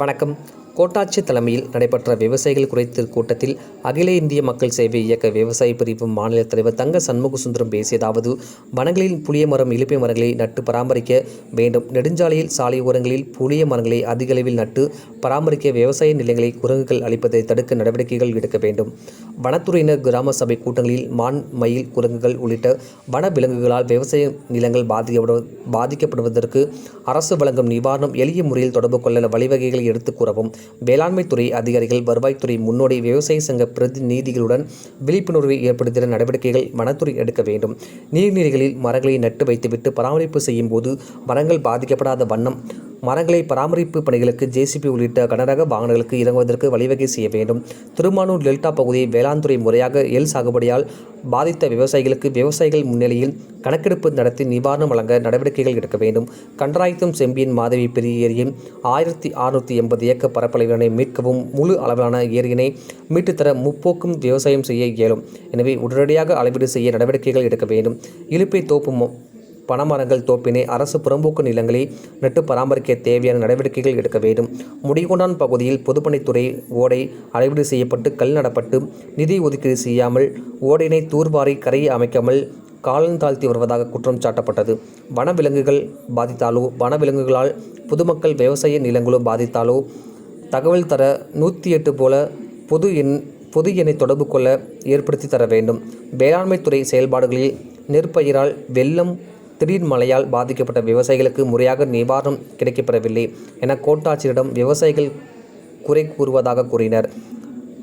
வணக்கம். கோட்டாட்சி தலைமையில் நடைபெற்ற விவசாயிகள் குறைத்தீர் கூட்டத்தில் அகில இந்திய மக்கள் சேவை இயக்க விவசாய பிரிவு மாநில தலைவர் தங்க சண்முக சுந்தரம் பேசியதாவது வனங்களில் புளிய மரம் இலுப்பை மரங்களை நட்டு பராமரிக்க வேண்டும். நெடுஞ்சாலையில் சாலை ஓரங்களில் புளிய மரங்களை அதிக அளவில் நட்டு பராமரிக்க விவசாய நிலங்களை குரங்குகள் அளிப்பதை தடுக்க நடவடிக்கைகள் எடுக்க வேண்டும். வனத்துறையினர் கிராம சபை கூட்டங்களில் மான் மயில் குரங்குகள் உள்ளிட்ட வன விலங்குகளால் விவசாய நிலங்கள் பாதிக்கப்படு பாதிக்கப்படுவதற்கு அரசு வழங்கும் நிவாரணம் எளிய முறையில் தொடர்பு கொள்ள வழிவகைகளை எடுத்துக் கூறவும் வேளாண்மைத்துறை அதிகாரிகள் வருவாய்த்துறை முன்னோடி விவசாய சங்க பிரதிநிதிகளுடன் விழிப்புணர்வை ஏற்படுத்திட நடவடிக்கைகள் வனத்துறை எடுக்க வேண்டும். நீர்நிலைகளில் மரங்களை நட்டு வைத்துவிட்டு பராமரிப்பு செய்யும் போது மரங்கள் பாதிக்கப்படாத வண்ணம் மரங்களை பராமரிப்பு பணிகளுக்கு ஜேசிபி உள்ளிட்ட கனரக வாகனங்களுக்கு இறங்குவதற்கு வழிவகை செய்ய வேண்டும். திருமானூர் டெல்டா பகுதியை வேளாண் துறை முறையாக எல் சாகுபடியால் பாதித்த விவசாயிகளுக்கு விவசாயிகள் முன்னிலையில் கணக்கெடுப்பு நடத்தி நிவாரணம் வழங்க நடவடிக்கைகள் எடுக்க வேண்டும். கன்றாயத்தும் செம்பியன் மாதவி பெரிய ஏரியின் ஆயிரத்தி அறுநூற்றி எண்பது ஏக்கர் பரப்பளவினை மீட்கவும் முழு அளவிலான ஏரியினை மீட்டுத்தர முப்போக்கும் விவசாயம் செய்ய இயலும். எனவே உடனடியாக அளவீடு செய்ய நடவடிக்கைகள் எடுக்க வேண்டும். இழுப்பை தோப்பு பனமரங்கள் தோப்பினை அரசு புறம்போக்கு நிலங்களை நட்டு பராமரிக்க தேவையான நடவடிக்கைகள் எடுக்க வேண்டும். முடிகொண்டான் பகுதியில் பொதுப்பணித்துறை ஓடை அளவீடு செய்யப்பட்டு கல் நடப்பட்டு நிதி ஒதுக்கீடு செய்யாமல் ஓடையினை தூர்வாரி கரையை அமைக்காமல் காலம் தாழ்த்தி வருவதாக குற்றம் சாட்டப்பட்டது. வனவிலங்குகள் பாதித்தாலோ வனவிலங்குகளால் பொதுமக்கள் விவசாய நிலங்களோ பாதித்தாலோ தகவல் தர நூற்றி எட்டு போல பொது எண் பொது எண்ணை தொடர்பு கொள்ள ஏற்படுத்தி தர வேண்டும். வேளாண்மைத்துறை செயல்பாடுகளில் நெற்பயிரால் வெள்ளம் திடீர் மழையால் பாதிக்கப்பட்ட விவசாயிகளுக்கு முறையாக நிவாரணம் கிடைக்கப்பெறவில்லை என கோட்டாட்சியரிடம் விவசாயிகள் குறை கூறுவதாக கூறினர்.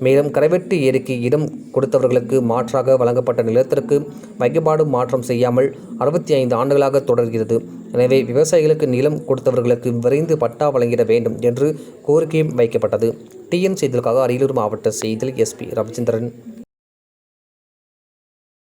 மேலும் கரைவெட்டு ஏரிக்கு இடம் கொடுத்தவர்களுக்கு மாற்றாக வழங்கப்பட்ட நிலத்திற்கு வகைப்பாடு மாற்றம் செய்யாமல் அறுபத்தி ஐந்து ஆண்டுகளாக தொடர்கிறது. எனவே விவசாயிகளுக்கு நிலம் கொடுத்தவர்களுக்கு விரைந்து பட்டா வழங்கிட வேண்டும் என்று கோரிக்கையும் வைக்கப்பட்டது. டிஎன் செய்திகளுக்காக அரியலூர் மாவட்ட செய்தியில் எஸ்பி ரவிச்சந்திரன்.